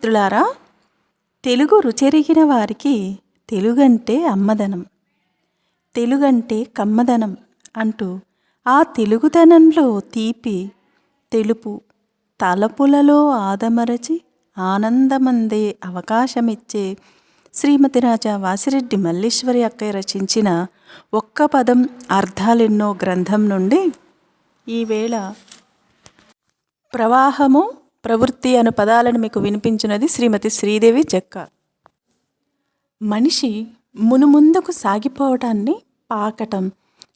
మిత్రులారా తెలుగు రుచెరిగిన వారికి తెలుగంటే అమ్మదనం. తెలుగంటే కమ్మదనం అంటూ ఆ తెలుగుదనంలో తీపి తెలుపు తలపులలో ఆదమరచి ఆనందమందే అవకాశమిచ్చే శ్రీమతి రాజా వాసిరెడ్డి మల్లేశ్వరి అక్కయ్య రచించిన ఒక్క పదం అర్థాలెన్నో గ్రంథం నుండి ఈవేళ ప్రవాహము ప్రవృత్తి అను పదాలను మీకు వినిపించినది శ్రీమతి శ్రీదేవి జక్క. మనిషి మునుముందుకు సాగిపోవటాన్ని పాకటం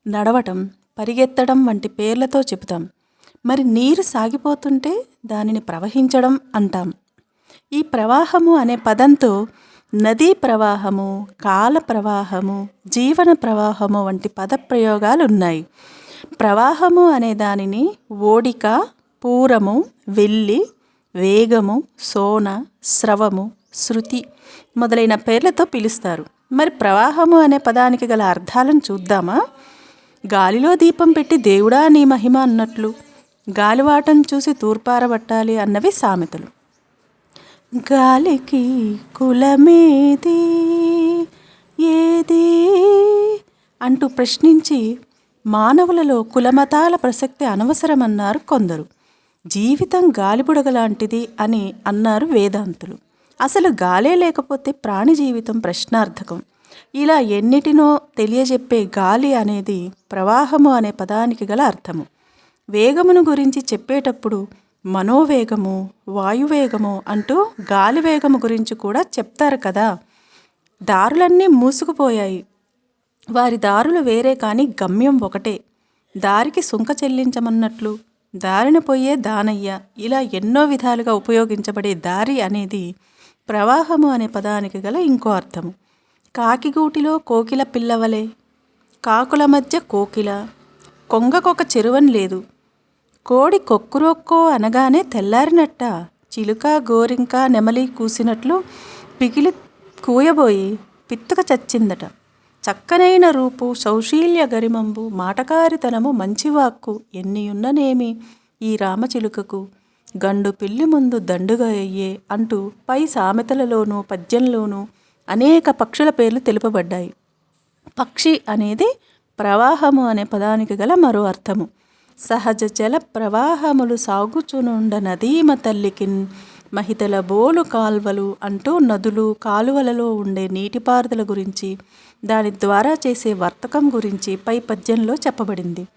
నడవటం పరిగెత్తడం వంటి పేర్లతో చెబుతాం. మరి నీరు సాగిపోతుంటే దానిని ప్రవహించడం అంటాం. ఈ ప్రవాహము అనే పదంతో నదీ ప్రవాహము కాల ప్రవాహము జీవన ప్రవాహము వంటి పదప్రయోగాలు ఉన్నాయి ప్రవాహము అనే దానిని ఓడిక పూరము వెల్లి వేగము సోన స్రవము శృతి మొదలైన పేర్లతో పిలుస్తారు. మరి ప్రవాహము అనే పదానికి గల అర్థాలను చూద్దామా? గాలిలో దీపం పెట్టి దేవుడా నీ మహిమ అన్నట్లు గాలివాటం చూసి తూర్పారబట్టాలి అన్నవి సామెతలు. గాలికి కులమేది? ఏది? అంటూ ప్రశ్నించి మానవులలో కులమతాల ప్రసక్తి అనవసరమన్నారు కొందరు. జీవితం గాలిబుడగ లాంటిది అని అన్నారు వేదాంతులు. అసలు గాలే లేకపోతే ప్రాణి జీవితం ప్రశ్నార్థకం. ఇలా ఎన్నిటినో తెలియజెప్పే గాలి అనేది ప్రవాహము అనే పదానికి గల అర్థము. వేగమును గురించి చెప్పేటప్పుడు మనోవేగము వాయువేగము అంటూ గాలి వేగము గురించి కూడా చెప్తారు కదా. దారులన్నీ మూసుకుపోయాయి. వారి దారులు వేరే కానీ గమ్యం ఒకటే. దారికి సుంక చెల్లించమన్నట్లు దారిన పోయే దానయ్య ఇలా ఎన్నో విధాలుగా ఉపయోగించబడే దారి అనేది ప్రవాహము అనే పదానికి గల ఇంకో అర్థము. కాకిగూటిలో కోకిల పిల్లవలే కాకుల మధ్య కోకిల కొంగకొక చెరువని లేదు. కోడి కొక్కురొక్కో అనగానే తెల్లారినట్ట చిలుక గోరింక నెమలి కూసినట్లు పిగిలి కూయబోయి పిత్తుక చచ్చిందట. చక్కనైన రూపు సౌశీల్య గరిమంబు మాటకారితనము మంచివాక్కు ఎన్నియున్ననేమి ఈ రామచిలుకకు? గండు పిల్లి ముందు దండుగా అయ్యే అంటూ పై సామెతలలోనూ పద్యంలోనూ అనేక పక్షుల పేర్లు తెలుపబడ్డాయి. పక్షి అనేది ప్రవాహము అనే పదానికి గల మరో అర్థము. సహజ జల ప్రవాహములు సాగుచునుండ నదీమ తల్లికిన్ మహితల బోలు కాల్వలు అంటూ నదులు కాలువలలో ఉండే నీటిపారుదల గురించి దాని ద్వారా చేసే వర్తకం గురించి పై పద్యంలో చెప్పబడింది.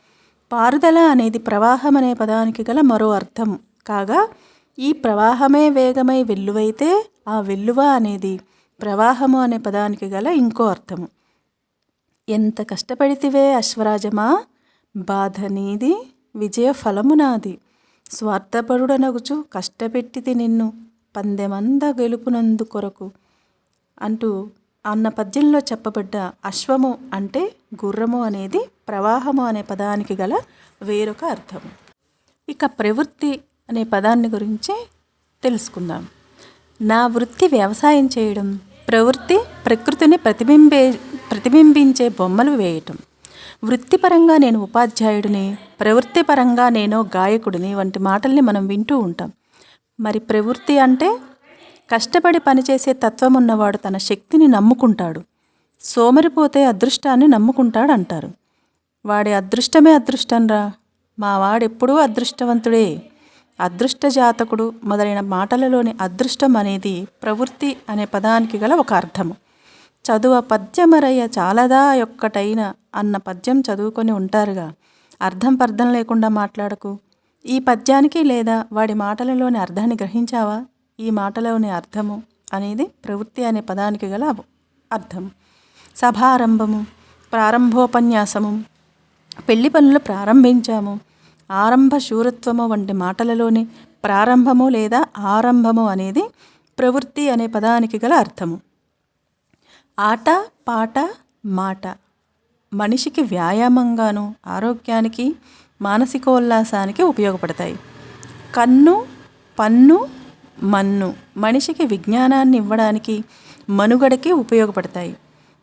పారుదల అనేది ప్రవాహం అనే పదానికి గల మరో అర్థం. కాగా ఈ ప్రవాహమే వేగమై వెల్లువైతే ఆ వెల్లువ అనేది ప్రవాహము అనే పదానికి గల ఇంకో అర్థము. ఎంత కష్టపడితివే అశ్వరాజమా? బాధ నీది విజయ ఫలము నాది. స్వార్థపరుడనగుచు కష్టపెట్టిది నిన్ను పందెమంద గెలుపునందు కొరకు అంటూ అన్న పద్యంలో చెప్పబడ్డ అశ్వము అంటే గుర్రము అనేది ప్రవాహము అనే పదానికి గల వేరొక అర్థం. ఇక ప్రవృత్తి అనే పదాన్ని గురించి తెలుసుకుందాం. నా వృత్తి వ్యవసాయం చేయడం ప్రవృత్తి ప్రకృతిని ప్రతిబింబే ప్రతిబింబించే బొమ్మలు వేయటం. వృత్తిపరంగా నేను ఉపాధ్యాయుడిని ప్రవృత్తిపరంగా నేను గాయకుడిని వంటి మాటల్ని మనం వింటూ ఉంటాం. మరి ప్రవృత్తి అంటే? కష్టపడి పనిచేసే తత్వం ఉన్నవాడు తన శక్తిని నమ్ముకుంటాడు. సోమరిపోతే అదృష్టాన్ని నమ్ముకుంటాడు అంటారు వాడి అదృష్టమే అదృష్టంరా మా వాడెప్పుడూ అదృష్టవంతుడే. అదృష్ట జాతకుడు మొదలైన మాటలలోని అదృష్టం అనేది ప్రవృత్తి అనే పదానికి గల ఒక అర్థము. చదువ పద్యమరయ్య చాలదా యొక్కటైన అన్న పద్యం చదువుకొని ఉంటారుగా. అర్థం పర్థం లేకుండా మాట్లాడకు. ఈ పద్యానికి లేదా వాడి మాటలలోని అర్థాన్ని గ్రహించావా? ఈ మాటలోని అర్థము అనేది ప్రవృత్తి అనే పదానికి గల అర్థం. సభారంభము ప్రారంభోపన్యాసము పెళ్ళి పనులు ప్రారంభించాము. ఆరంభ శూరత్వము వంటి మాటలలోని ప్రారంభము లేదా ఆరంభము అనేది ప్రవృత్తి అనే పదానికి గల అర్థము. ఆట పాట మాట. మనిషికి వ్యాయామంగాను ఆరోగ్యానికి మానసికోల్లాసానికి ఉపయోగపడతాయి. కన్ను పన్ను మన్ను మనిషికి విజ్ఞానాన్ని ఇవ్వడానికి మనుగడకి ఉపయోగపడతాయి.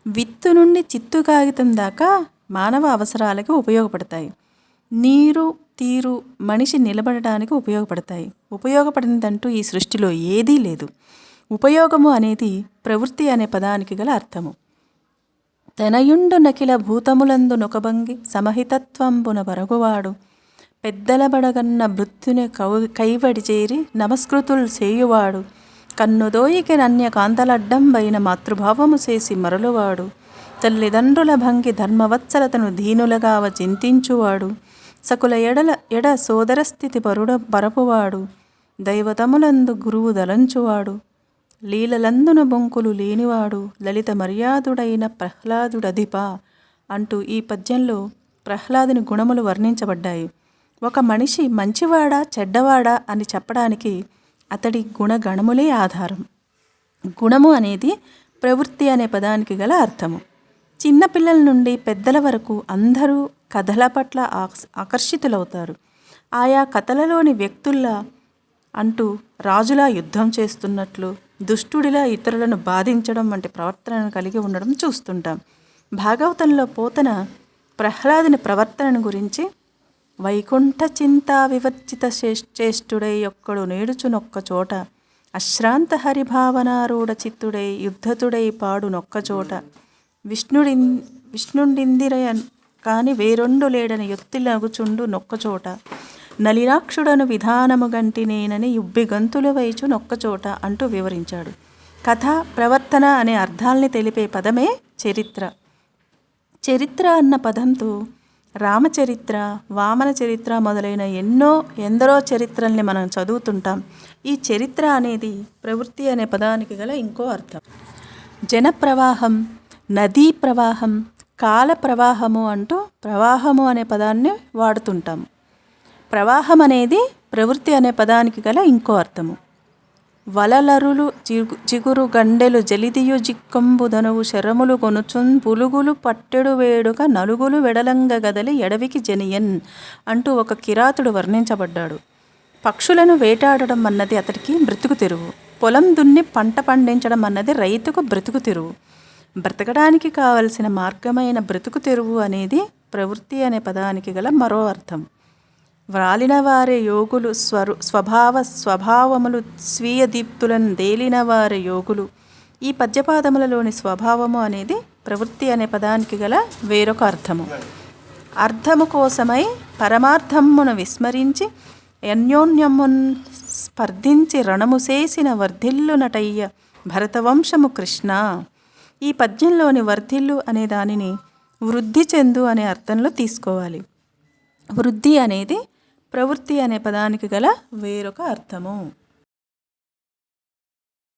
విత్తు నుండి చిత్తు కాగితం దాకా మానవ అవసరాలకు ఉపయోగపడతాయి. నీరు తీరు మనిషి నిలబడడానికి ఉపయోగపడతాయి. ఉపయోగపడినదంటూ ఈ సృష్టిలో ఏదీ లేదు. ఉపయోగము అనేది ప్రవృత్తి అనే పదానికి గల అర్థము. తనయుండు నకిల భూతములందు నొకబంగి సమహితత్వంబున బరగువాడు పెద్దల బడగన్న మృత్యుని కౌ కైవడి చేరి నమస్కృతులు చేయువాడు కన్నుదోయికి నన్య కాంతలడ్డంబైన మాతృభావము చేసి మరలువాడు తల్లిదండ్రుల భంగి ధర్మవత్సలతను దీనులగావ చింతించువాడు సకుల ఎడల ఎడ సోదరస్థితి పరుడ పరపువాడు దైవతములందు గురువు దలంచువాడు లీలలందున బొంకులు లేనివాడు లలిత మర్యాదుడైన ప్రహ్లాదుడధిప అంటూ ఈ పద్యంలో ప్రహ్లాదుని గుణములు వర్ణించబడ్డాయి. ఒక మనిషి మంచివాడా చెడ్డవాడా అని చెప్పడానికి అతడి గుణగణములే ఆధారం. గుణము అనేది ప్రవృత్తి అనే పదానికి గల అర్థము. చిన్నపిల్లల నుండి పెద్దల వరకు అందరూ కథల పట్ల ఆకర్షితులవుతారు. ఆయా కథలలోని వ్యక్తుల్లా అంటూ రాజులా యుద్ధం చేస్తున్నట్లు దుష్టుడిలా ఇతరులను బాధించడం వంటి ప్రవర్తనను కలిగి ఉండడం చూస్తుంటాం. భాగవతంలో పోతన ప్రహ్లాదుని ప్రవర్తనను గురించి వైకుంఠ చింతా వివర్చిత శ్రేష్- చేష్టుడై ఒక్కడు నేడుచునొక్క చోట అశ్రాంత హరిభావనారూఢ చిత్తుడై యుద్ధతుడై పాడు నొక్క చోట విష్ణుడి విష్ణుండిందిరయ కాని వేరొండు లేడని ఎత్తిలగుచుండు నొక్కచోట నలినాక్షుడను విధానము గంటినేనని ఉబ్బి గంతులు వైచు నొక్కచోట అంటూ వివరించాడు. కథ ప్రవర్తన అనే అర్థాల్ని తెలిపే పదమే చరిత్ర. చరిత్ర అన్న పదంతో రామచరిత్ర వామన చరిత్ర మొదలైన ఎన్నో ఎందరో చరిత్రల్ని మనం చదువుతుంటాం. ఈ చరిత్ర అనేది ప్రవృత్తి అనే పదానికి గల ఇంకో అర్థం. జన ప్రవాహం నదీ ప్రవాహం కాల ప్రవాహము అంటూ ప్రవాహము అనే పదాన్ని వాడుతుంటాం. ప్రవాహం అనేది ప్రవృత్తి అనే పదానికి గల ఇంకో అర్థము. వలలరులు చిగు చిగురు గండెలు జలిదియు జిక్కంబు ధనువు శరములు కొనుచున్ పులుగులు పట్టెడు వేడుక నలుగులు వెడలంగ గదలి ఎడవికి జనియన్ అంటూ ఒక కిరాతుడు వర్ణించబడ్డాడు. పక్షులను వేటాడడం అన్నది అతడికి బ్రతుకు తెరువు. పొలం దున్ని పంట పండించడం అన్నది రైతుకు బ్రతుకు తెరువు. బ్రతకడానికి కావలసిన మార్గమైన బ్రతుకు తెరువు అనేది ప్రవృత్తి అనే పదానికి గల మరో అర్థం. వ్రాలినవారే యోగులు స్వరు స్వభావ స్వభావములు స్వీయ దీప్తులను దేలినవారే యోగులు. ఈ పద్యపాదములలోని స్వభావము అనేది ప్రవృత్తి అనే పదానికి గల వేరొక అర్థము. అర్థము కోసమై పరమార్థమును విస్మరించి అన్యోన్యమున్ స్పర్ధించి రణము చేసిన వర్ధిల్లునటయ్య భరతవంశము కృష్ణ. ఈ పద్యంలోని వర్ధిల్లు అనే దానిని వృద్ధి చెందు అనే అర్థంలో తీసుకోవాలి. వృద్ధి అనేది ప్రవృత్తి అనే పదానికి గల వేరొక అర్థము.